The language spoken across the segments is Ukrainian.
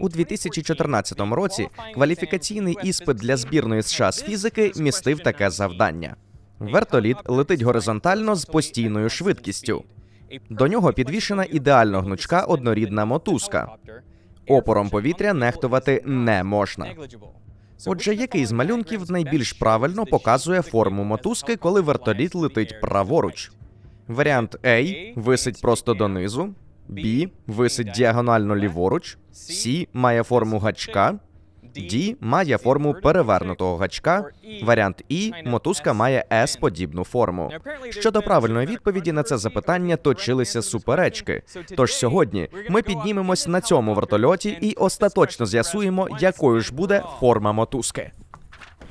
У 2014 році кваліфікаційний іспит для збірної США з фізики містив таке завдання: вертоліт летить горизонтально з постійною швидкістю. До нього підвішена ідеально гнучка однорідна мотузка. Опором повітря нехтувати не можна. Отже, який з малюнків найбільш правильно показує форму мотузки, коли вертоліт летить праворуч? Варіант A висить просто донизу, B висить діагонально ліворуч, C має форму гачка, D має форму перевернутого гачка. Варіант І мотузка має S подібну форму. Щодо правильної відповіді на це запитання точилися суперечки. Тож сьогодні ми піднімемось на цьому вертольоті і остаточно з'ясуємо, якою ж буде форма мотузки.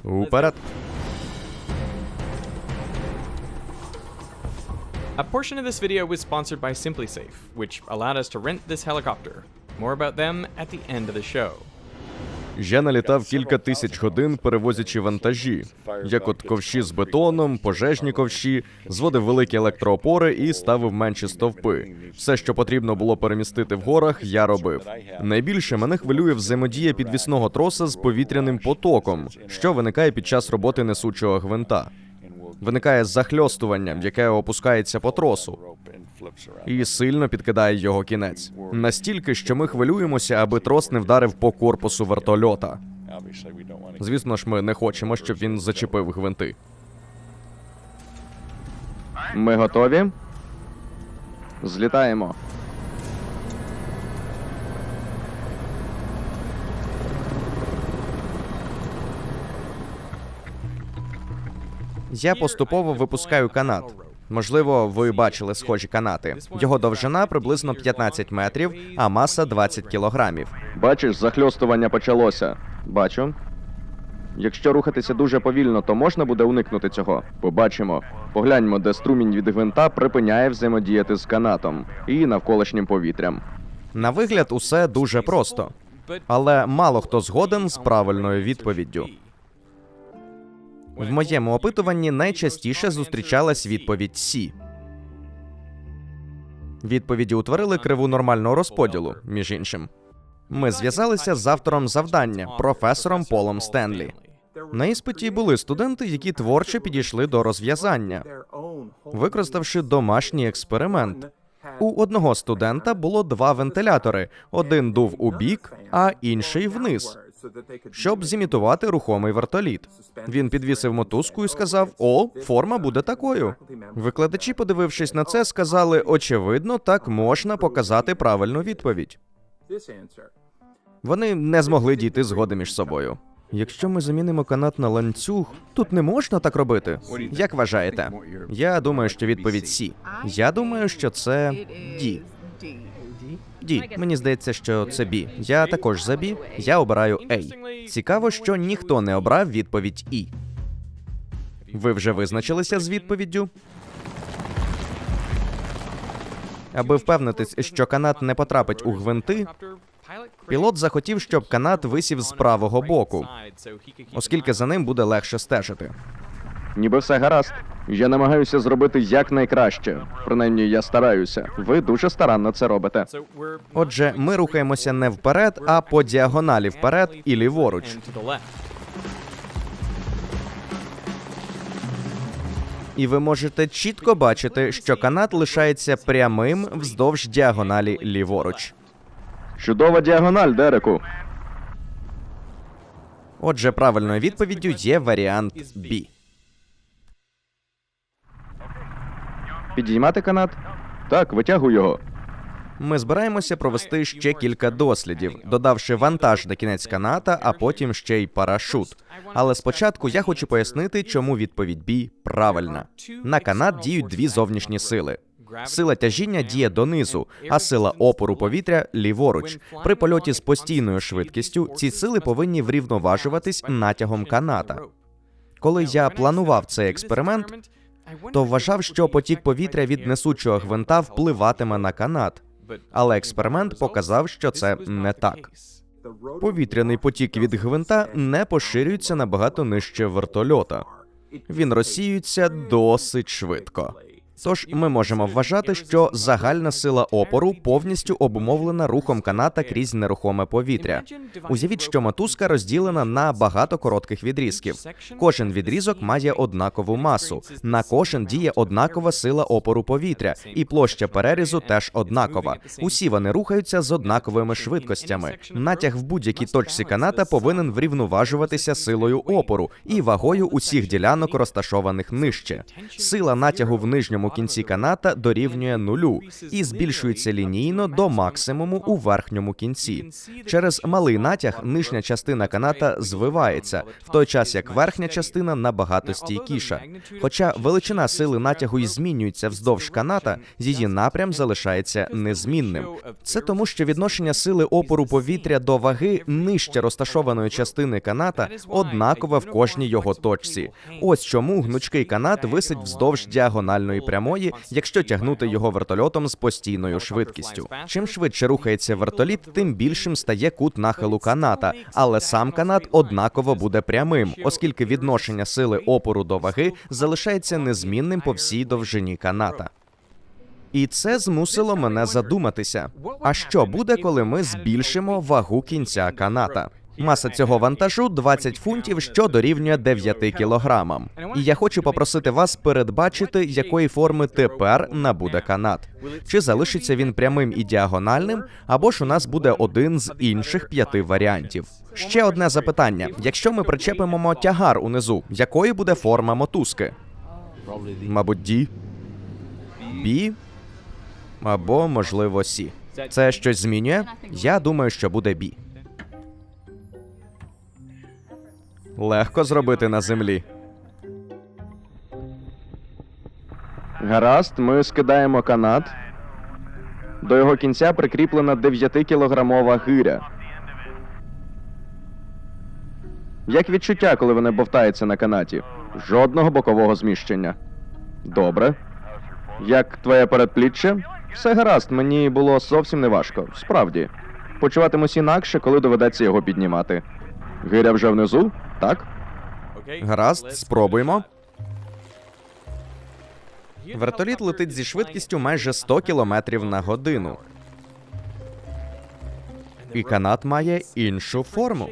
Уперед. A portion of this video was sponsored by SimpliSafe, which allowed us to rent this helicopter. More about them at the end of the show. Я налітав кілька тисяч годин, перевозячи вантажі, як от ковші з бетоном, пожежні ковші, зводив великі електроопори і ставив менші стовпи. Все, що потрібно було перемістити в горах, я робив. Найбільше мене хвилює взаємодія підвісного троса з повітряним потоком, що виникає під час роботи несучого гвинта. Виникає захльостування, яке опускається по тросу і сильно підкидає його кінець. Настільки, що ми хвилюємося, аби трос не вдарив по корпусу вертольота. Звісно ж, ми не хочемо, щоб він зачепив гвинти. Ми готові? Злітаємо. Я поступово випускаю канат. Можливо, ви бачили схожі канати. Його довжина приблизно 15 метрів, а маса 20 кілограмів. Бачиш, захльостування почалося. Бачу. Якщо рухатися дуже повільно, то можна буде уникнути цього. Побачимо. Погляньмо, де струмінь від гвинта припиняє взаємодіяти з канатом і навколишнім повітрям. На вигляд, усе дуже просто, але мало хто згоден з правильною відповіддю. В моєму опитуванні найчастіше зустрічалась відповідь Сі. Відповіді утворили криву нормального розподілу, між іншим. Ми зв'язалися з автором завдання, професором Полом Стенлі. На іспиті були студенти, які творчо підійшли до розв'язання, використавши домашній експеримент. У одного студента було два вентилятори: один дув у бік, а інший вниз, щоб зімітувати рухомий вертоліт. Він підвісив мотузку і сказав: О, форма буде такою. Викладачі, подивившись на це, сказали: очевидно, так можна показати правильну відповідь. Вони не змогли дійти згоди між собою. Якщо ми замінимо канат на ланцюг, тут не можна так робити. Як вважаєте? Я думаю, що відповідь Сі. Я думаю, що це Ді. Ді. Мені здається, що це Бі. Я також за Бі. Я обираю Ей. Цікаво, що ніхто не обрав відповідь І. Ви вже визначилися з відповіддю? Аби впевнитись, що канат не потрапить у гвинти, пілот захотів, щоб канат висів з правого боку, оскільки за ним буде легше стежити. Ніби все гаразд. Я намагаюся зробити якнайкраще. Принаймні, я стараюся. Ви дуже старанно це робите. Отже, ми рухаємося не вперед, а по діагоналі вперед і ліворуч. І ви можете чітко бачити, що канат лишається прямим вздовж діагоналі ліворуч. Чудова діагональ, Дереку. Отже, правильною відповіддю є варіант B. Підіймати канат? Так, витягуй його. Ми збираємося провести ще кілька дослідів, додавши вантаж на кінець каната, а потім ще й парашут. Але спочатку я хочу пояснити, чому відповідь B правильна. На канат діють дві зовнішні сили. Сила тяжіння діє донизу, а сила опору повітря ліворуч. При польоті з постійною швидкістю ці сили повинні врівноважуватись натягом каната. Коли я планував цей експеримент, то вважав, що потік повітря від несучого гвинта впливатиме на канат. Але експеримент показав, що це не так. Повітряний потік від гвинта не поширюється набагато нижче вертольота. Він розсіюється досить швидко. Тож ми можемо вважати, що загальна сила опору повністю обумовлена рухом каната крізь нерухоме повітря. Уявіть, що мотузка розділена на багато коротких відрізків. Кожен відрізок має однакову масу. На кожен діє однакова сила опору повітря, і площа перерізу теж однакова. Усі вони рухаються з однаковими швидкостями. Натяг в будь-якій точці каната повинен врівноважуватися силою опору і вагою усіх ділянок, розташованих нижче. Сила натягу в нижньому кінці каната дорівнює нулю і збільшується лінійно до максимуму у верхньому кінці. Через малий натяг нижня частина каната звивається, в той час як верхня частина набагато стійкіша. Хоча величина сили натягу і змінюється вздовж каната, її напрям залишається незмінним. Це тому, що відношення сили опору повітря до ваги нижче розташованої частини каната однакове в кожній його точці. Ось чому гнучкий канат висить вздовж діагональної прямої, якщо тягнути його вертольотом з постійною швидкістю. Чим швидше рухається вертоліт, тим більшим стає кут нахилу каната, але сам канат однаково буде прямим, оскільки відношення сили опору до ваги залишається незмінним по всій довжині каната. І це змусило мене задуматися: а що буде, коли ми збільшимо вагу кінця каната? Маса цього вантажу 20 фунтів, що дорівнює 9 кілограмам. І я хочу попросити вас передбачити, якої форми тепер набуде канат. Чи залишиться він прямим і діагональним, або ж у нас буде один з інших п'яти варіантів. Ще одне запитання: якщо ми причепимо тягар унизу, якою буде форма мотузки? Мабуть, Ді, Бі або, можливо, Сі. Це щось змінює? Я думаю, що буде Бі. Легко зробити на землі. Гаразд, ми скидаємо канат. До його кінця прикріплена 9-кілограмова гиря. Як відчуття, коли вони бовтаються на канаті? Жодного бокового зміщення. Добре. Як твоє передпліччя? Все гаразд, мені було зовсім не важко. Справді. Почуватимусь інакше, коли доведеться його піднімати. Гиря вже внизу? Так? Гаразд, спробуємо. Вертоліт летить зі швидкістю майже 100 км на годину. І канат має іншу форму.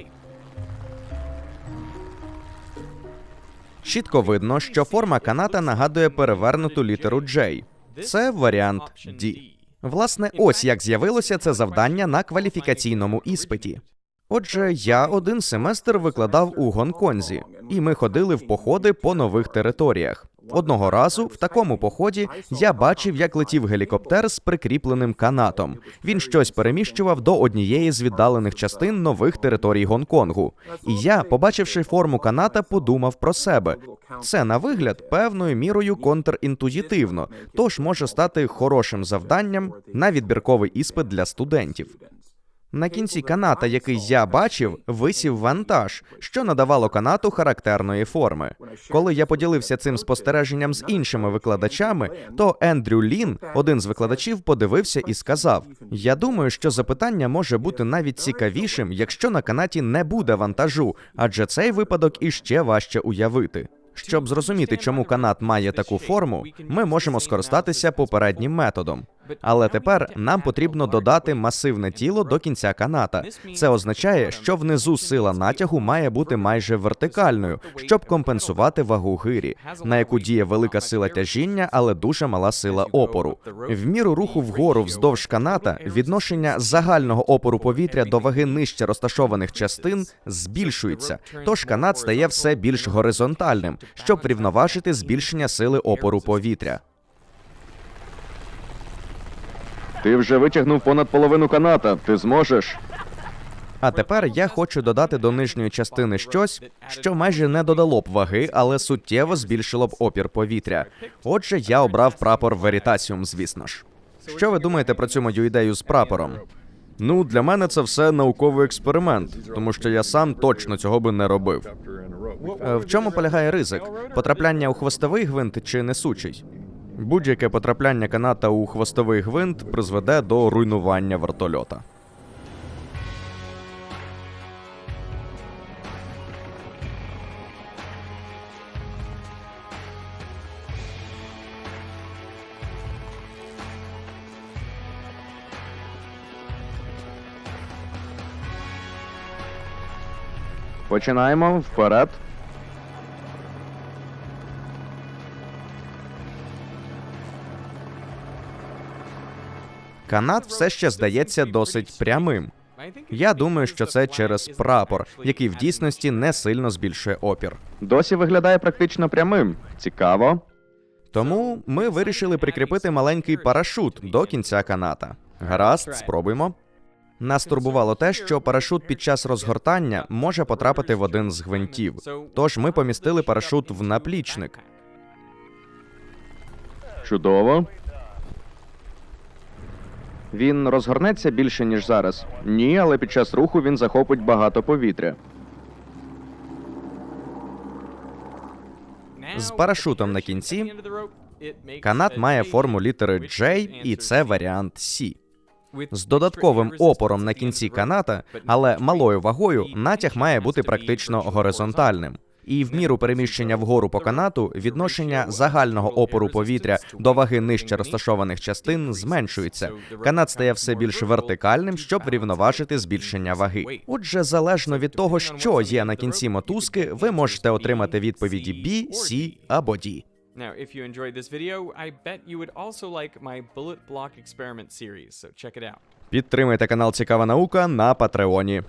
Чітко видно, що форма каната нагадує перевернуту літеру J. Це варіант D. Власне, ось як з'явилося це завдання на кваліфікаційному іспиті. Отже, я один семестр викладав у Гонконзі, і ми ходили в походи по нових територіях. Одного разу в такому поході я бачив, як летів гелікоптер з прикріпленим канатом. Він щось переміщував до однієї з віддалених частин нових територій Гонконгу. І я, побачивши форму каната, подумав про себе. Це на вигляд певною мірою контрінтуїтивно, тож може стати хорошим завданням на відбірковий іспит для студентів. На кінці каната, який я бачив, висів вантаж, що надавало канату характерної форми. Коли я поділився цим спостереженням з іншими викладачами, то Ендрю Лін, один з викладачів, подивився і сказав: Я думаю, що запитання може бути навіть цікавішим, якщо на канаті не буде вантажу, адже цей випадок іще важче уявити. Щоб зрозуміти, чому канат має таку форму, ми можемо скористатися попереднім методом. Але тепер нам потрібно додати масивне тіло до кінця каната. Це означає, що внизу сила натягу має бути майже вертикальною, щоб компенсувати вагу гирі, на яку діє велика сила тяжіння, але дуже мала сила опору. В міру руху вгору вздовж каната відношення загального опору повітря до ваги нижче розташованих частин збільшується, тож канат стає все більш горизонтальним, щоб врівноважити збільшення сили опору повітря. Ти вже витягнув понад половину каната. Ти зможеш. А тепер я хочу додати до нижньої частини щось, що майже не додало б ваги, але суттєво збільшило б опір повітря. Отже, я обрав прапор Veritasium, звісно ж. Що ви думаєте про цю мою ідею з прапором? Ну, для мене це все науковий експеримент, тому що я сам точно цього би не робив. Е, В чому полягає ризик? Потрапляння у хвостовий гвинт чи несучий? Будь-яке потрапляння каната у хвостовий гвинт призведе до руйнування вертольота. Починаємо вперед. Канат все ще здається досить прямим. Я думаю, що це через прапор, який в дійсності не сильно збільшує опір. Досі виглядає практично прямим. Цікаво. Тому ми вирішили прикріпити маленький парашут до кінця каната. Гаразд, спробуємо. Нас турбувало те, що парашут під час розгортання може потрапити в один з гвинтів. Тож ми помістили парашут в наплічник. Чудово. Він розгорнеться більше, ніж зараз. Ні, але під час руху він захопить багато повітря. З парашутом на кінці Канат має форму літери J, і це варіант C. З додатковим опором на кінці каната, але малою вагою, натяг має бути практично горизонтальним. І в міру переміщення вгору по канату відношення загального опору повітря до ваги нижче розташованих частин зменшується. Канат стає все більш вертикальним, щоб врівноважити збільшення ваги. Отже, залежно від того, що є на кінці мотузки, ви можете отримати відповіді B, C або D. Now, if you enjoyed this video, I bet you would also like my bullet block experiment series, so check it out. Підтримайте канал Цікава наука на Патреоні.